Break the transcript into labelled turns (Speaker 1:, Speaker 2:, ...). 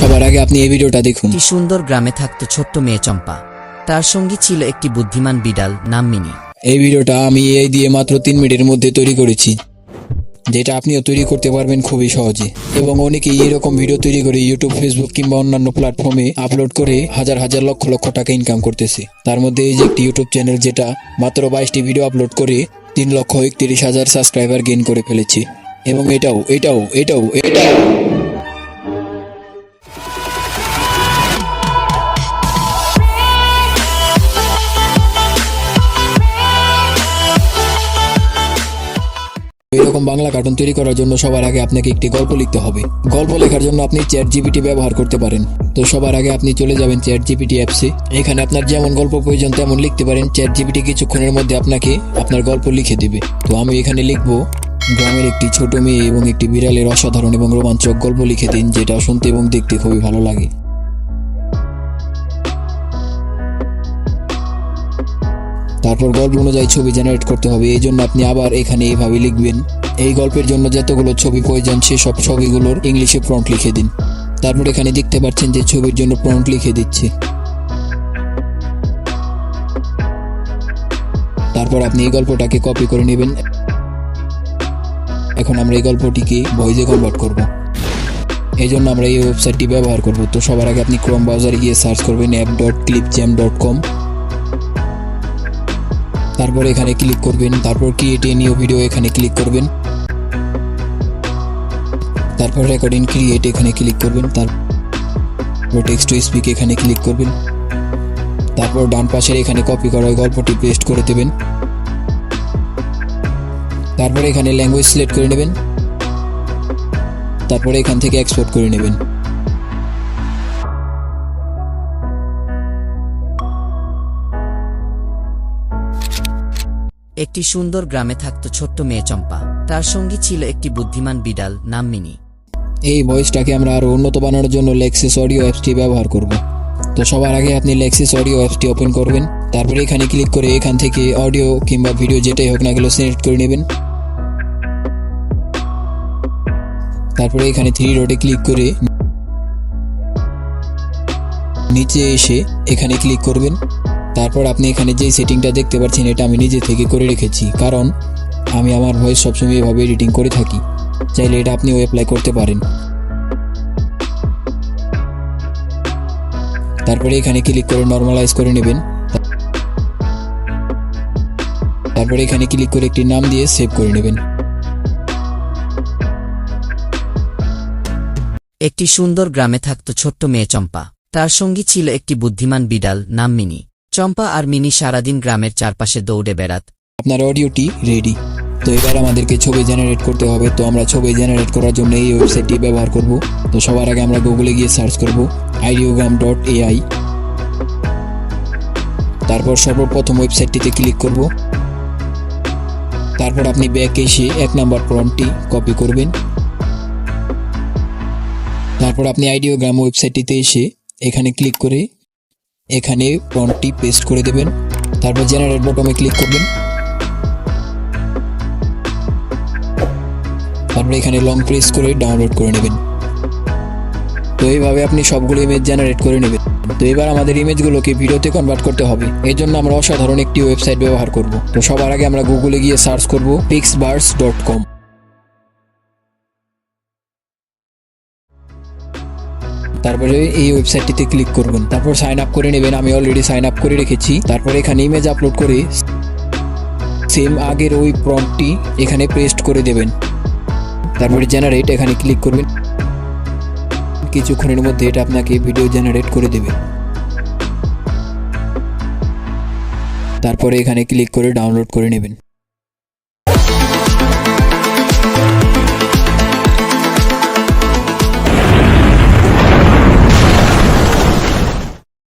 Speaker 1: সবার আগে আপনি এই ভিডিওটা দেখুন।
Speaker 2: একটি সুন্দর গ্রামে থাকত ছোট্ট মেয়ে চম্পা। তার সঙ্গী ছিল একটি বুদ্ধিমান বিড়াল নাম মিনি।
Speaker 1: এই ভিডিওটা আমি এই দিয়ে মাত্র তিন মিনিটের মধ্যে তৈরি করেছি। যেটা আপনিও তৈরি করতে পারবেন খুবই সহজে। এবং অনেকেই এরকম ভিডিও তৈরি করে ইউটিউব ফেসবুক কিংবা অন্যান্য প্ল্যাটফর্মে আপলোড করে হাজার হাজার লক্ষ লক্ষ টাকা ইনকাম করতেছে। তার মধ্যে এই যে একটি ইউটিউব চ্যানেল যেটা মাত্র বাইশটি ভিডিও আপলোড করে তিন লক্ষ একত্রিশ হাজার সাবস্ক্রাইবার গেইন করে ফেলেছে। এবং এটাও এটাও এটাও এটাও। এরকম বাংলা কার্টুন তৈরি করার জন্য সবার আগে আপনাকে একটি গল্প লিখতে হবে। গল্প লেখার জন্য আপনি চ্যাট জিপিটি ব্যবহার করতে পারেন। তো সবার আগে আপনি চলে যাবেন চ্যাট জিপিটি অ্যাপসে এখানে আপনার যেমন গল্প প্রয়োজন তেমন লিখতে পারেন। চ্যাট জিপিটি কিছুক্ষণের মধ্যে আপনাকে আপনার গল্প লিখে দিবে। তো আমি এখানে লিখব, গ্রামের একটি ছোট মেয়ে এবং একটি বিড়ালের অসাধারণ এবং রোমাঞ্চক গল্প লিখে দিন, যেটা শুনতে এবং দেখতে খুবই ভালো লাগে। তারপর গল্প অনুযায়ী ছবি জেনারেট করতে হবে, এই জন্য আপনি আবার এখানে এইভাবে লিখবেন, এই গল্পের জন্য যতগুলো ছবি প্রয়োজন সেসব ছবিগুলোর ইংলিশে প্রন্ট লিখে দিন। তারপর এখানে দেখতে পাচ্ছেন যে ছবির জন্য প্রন্ট লিখে দিচ্ছে। তারপর আপনি এই গল্পটাকে কপি করে নেবেন। এখন আমরা এই গল্পটিকে ভয়েসে কনভার্ট করব। এই জন্য আমরা এই ওয়েবসাইটটি ব্যবহার করব। তো সবার আগে আপনি ক্রোম ব্রাউজারে গিয়ে সার্চ করবেন app dot clipchamp dot com তারপর এখানে ক্লিক করবেন, তারপর ক্রিয়েট এ নিউ ভিডিও এখানে ক্লিক করবেন। তারপর রেকর্ডিং ক্রিয়েট এখানে ক্লিক করবেন, তারপর টেক্সট টু স্পিক এখানে ক্লিক করবেন। তারপর ডান পাশের এখানে কপি করা গল্পটি পেস্ট করে দেবেন। তারপর এখানে ল্যাঙ্গুয়েজ সিলেক্ট করে নেবেন। তারপরে এখান থেকে এক্সপোর্ট করে নেবেন।
Speaker 2: একটি সুন্দর গ্রামে থাকত ছোট্ট মেয়ে চম্পা। তার সঙ্গী ছিল একটি বুদ্ধিমান বিড়াল, নাম মিনি।
Speaker 1: এই ভয়েসটাকে আমরা আরও উন্নত বানানোর জন্য লেক্সিস অডিও অ্যাপসটি ব্যবহার করব। তো সবার আগে আপনি লেক্সিস অডিও অ্যাপসটি ওপেন করবেন, তারপরে এখানে ক্লিক করে এখান থেকে অডিও কিংবা ভিডিও যেটাই হোক না গেলো সিলেক্ট করে নেবেন। তারপরে এখানে থ্রি রোডে ক্লিক করে নিচে এসে এখানে ক্লিক করবেন। তারপর আপনি এখানে যে সেটিংটা দেখতে পাচ্ছেন, এটা আমি নিজে থেকে করে রেখেছি। কারণ আমি আমার ভয়েস সবসময় এভাবে এডিটিং করে থাকি। চাইলে এটা আপনিও অ্যাপ্লাই করতে পারেন। তারপরে এখানে ক্লিক করে নর্মালাইজ করে নেবেন। তারপরে এখানে ক্লিক করে একটি নাম দিয়ে সেভ করে নেবেন।
Speaker 2: একটি সুন্দর গ্রামে থাকত ছোট্ট মেয়ে চম্পা। তার সঙ্গী ছিল একটি বুদ্ধিমান বিড়াল, নাম মিনি। চম্পা আর মিনি সারাদিন গ্রামের চারপাশে দৌড়ে বেড়াত।
Speaker 1: আপনার অডিওটি রেডি তো এবার আমাদেরকে ছবি জেনারেট করতে হবে। তো আমরা ছবি জেনারেট করার জন্য এই ওয়েবসাইটটি ব্যবহার করব। তো সবার আগে আমরা গুগলে গিয়ে সার্চ করব। আইডিওগ্রাম ডট এআই তারপর সর্বপ্রথম ওয়েবসাইটটিতে ক্লিক করব। তারপর আপনি ব্যাক এসে এক নাম্বার প্রম্পটটি কপি করবেন। তারপর আপনি আইডিওগ্রাম ওয়েবসাইটটিতে এসে এখানে ক্লিক করে এখানে প্রম্পটটি পেস্ট করে দেবেন। তারপর জেনারেট বটমে ক্লিক করবেন। তারপরে এখানে লং প্রেস করে ডাউনলোড করে নেবেন। তো এইভাবে আপনি সবগুলো ইমেজ জেনারেট করে নেবেন। তো এবার আমাদের ইমেজগুলোকে ভিডিওতে কনভার্ট করতে হবে। এই জন্য আমরা অসাধারণ একটি ওয়েবসাইট ব্যবহার করব। তো সবার আগে আমরা গুগলে গিয়ে সার্চ করব পিক্সবার্স ডট কম তারপরে এই ওয়েবসাইটটিতে ক্লিক করবেন। তারপর সাইন আপ করে নেবেন। আমি অলরেডি সাইন আপ করে রেখেছি। তারপর এখানে ইমেজ আপলোড করে সেম আগের ওই প্রম্পটটি এখানে পেস্ট করে দেবেন। তারপরে জেনারেট এখানে ক্লিক করবেন। কিছুক্ষণের মধ্যে এটা আপনাকে ভিডিও জেনারেট করে দেবে। তারপরে এখানে ক্লিক করে ডাউনলোড করে নেবেন।